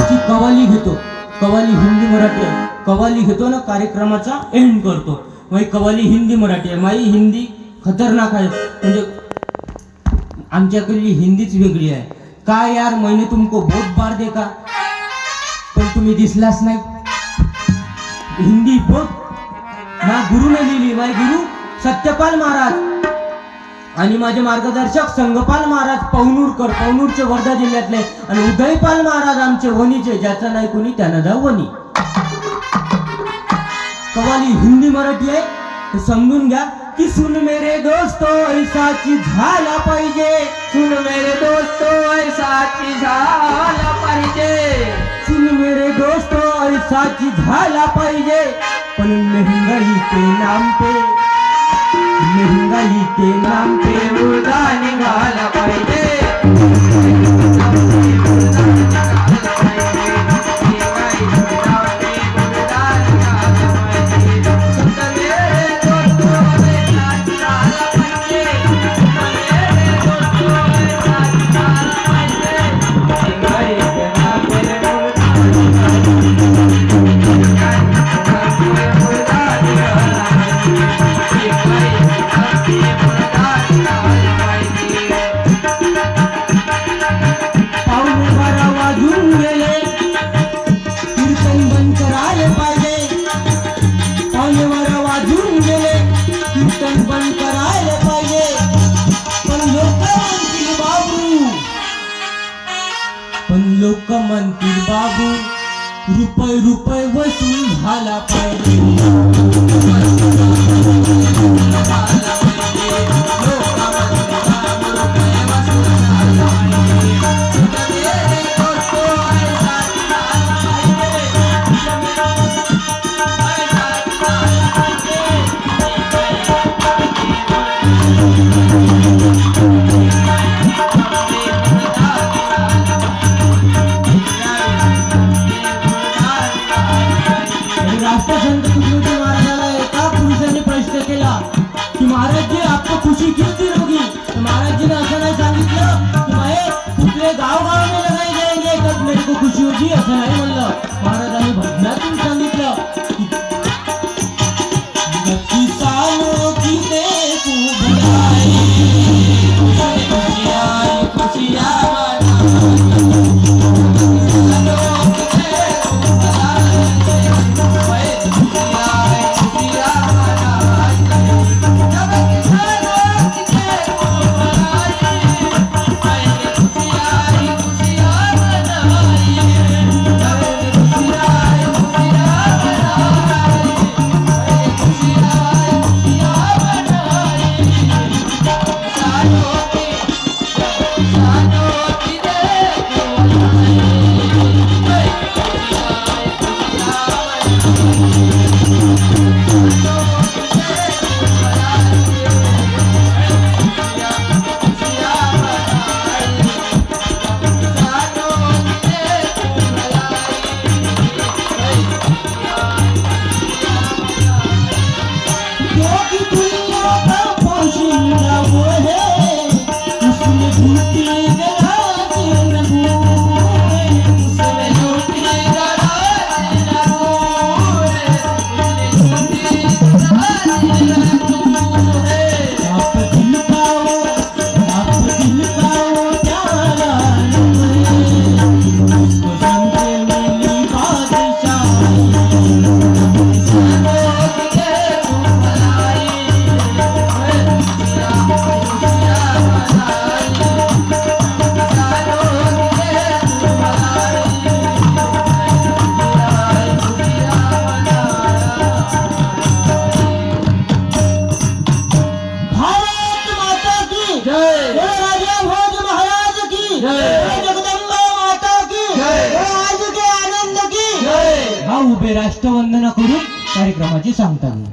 आजची कवाली घेतो. कवाली हिंदी मराठी आहे. कवाली घेतो ना कार्यक्रमाचा एंड करतो. माई कवाली हिंदी मराठी आहे. माई हिंदी खतरनाक आहे. म्हणजे आमच्याकडली हिंदीच वेगळी आहे. काय यार मैने तुमको बहुत बार देखा. पण तुम्ही दिसलाच नाही. हिंदी बहुत ना गुरुने लिहिली. माय गुरु सत्यपाल महाराज. आणि माझे मार्गदर्शक संगपाल महाराज पवनूरकर पवनूरचे वर्धा जिल्ह्यातले आणि उदयपाल महाराज आमचे वणीचे ज्याचं नाही कोणी? त्यानं जा वणी. कवाली हिंदी मराठी आहे. तर समजून घ्या. की सुन मेरे दोस्त ऐसाची झाला पाहिजे. सुन मेरे दोस्त ऐसाची झाला पाहिजे. सुन मेरे दोस्त ऐसाची झाला पाहिजे. पण महंगाई के नाम पे महंगाई के नाम पे लोक म्हणतील बाबू रुपये रुपये वसूल झाला पाहिजे. अशी खुशी होती. दिन असं नाही सांगितलं. की माये कुठले गाव गाव में लगाए जाएंगे तब मेरे को खुशी होती असं नाही हा उभे राष्ट्रवंदना करून कार्यक्रमाची सांगता येईल